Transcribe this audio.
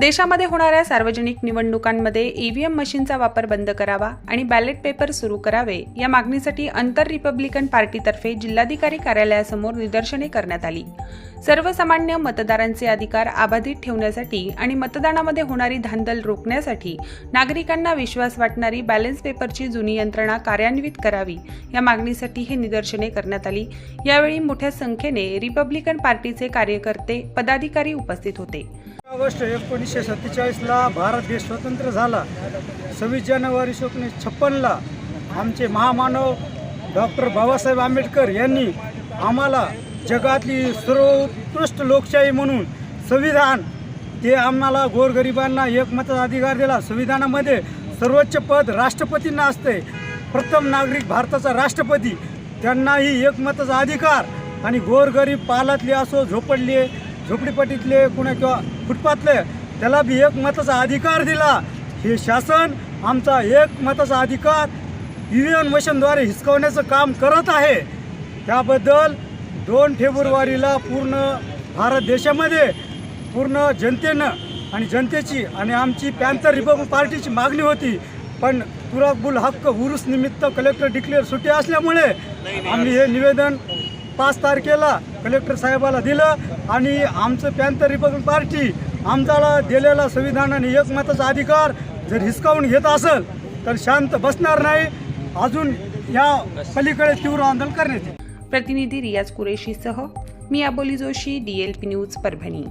देशामध्ये होणाऱ्या सार्वजनिक निवडणुकांमध्ये ईव्हीएम मशीनचा वापर बंद करावा आणि बॅलेट पेपर सुरू करावे या मागणीसाठी आंतर रिपब्लिकन पार्टीतर्फे जिल्हाधिकारी कार्यालयासमोर निदर्शने करण्यात आली. सर्वसामान्य मतदारांचे अधिकार अबाधित ठेवण्यासाठी आणि मतदानामध्ये होणारी धांदल रोखण्यासाठी नागरिकांना विश्वास वाटणारी बॅलेन्स पेपरची जुनी यंत्रणा कार्यान्वित करावी या मागणीसाठी हे निदर्शने करण्यात आली. यावेळी मोठ्या संख्येने रिपब्लिकन पार्टीचे कार्यकर्ते पदाधिकारी उपस्थित होते. ऑगस्ट एकोणीसशे सत्तेचाळीसला भारत देश स्वतंत्र झाला. सव्वीस जानेवारी एकोणीसशे छप्पनला आमचे महामानव डॉक्टर बाबासाहेब आंबेडकर यांनी आम्हाला जगातली सर्वोत्कृष्ट लोकशाही म्हणून संविधान ते आम्हाला गोरगरिबांना एकमताचा अधिकार दिला. संविधानामध्ये सर्वोच्च पद राष्ट्रपतींना असते. प्रथम नागरिक भारताचा राष्ट्रपती. त्यांनाही एकमताचा अधिकार आणि गोरगरीब पालातले असो झोपडले झोपडीपट्टीतले कुणा किंवा फुटपाथले त्याला बी एक मताचा अधिकार दिला. हे शासन आमचा एक मताचा अधिकार ई व्ही एम मशीनद्वारे हिसकवण्याचं काम करत आहे. त्याबद्दल दोन फेब्रुवारीला पूर्ण भारत देशामध्ये पूर्ण जनतेनं आणि जनतेची आणि आमची पॅन्थर रिपब्लिक पार्टीची मागणी होती. पण तुराकबुल हक्क उरुस निमित्त कलेक्टर डिक्लेअर सुट्टी असल्यामुळे आम्ही हे निवेदन पाच तारखेला कलेक्टर साहेबाला दिलं आणि आमचं पॅन्थर रिपब्लिक पार्टी आमचाला दिलेला संविधानाने एकमताचा अधिकार जर हिसकावून घेत असेल तर शांत बसणार नाही. अजून या पलीकडे तीव्र आंदोलन करण्यात प्रतिनिधी रियाज कुरेशीसह मी अबोली जोशी डीएलपी न्यूज परभणी.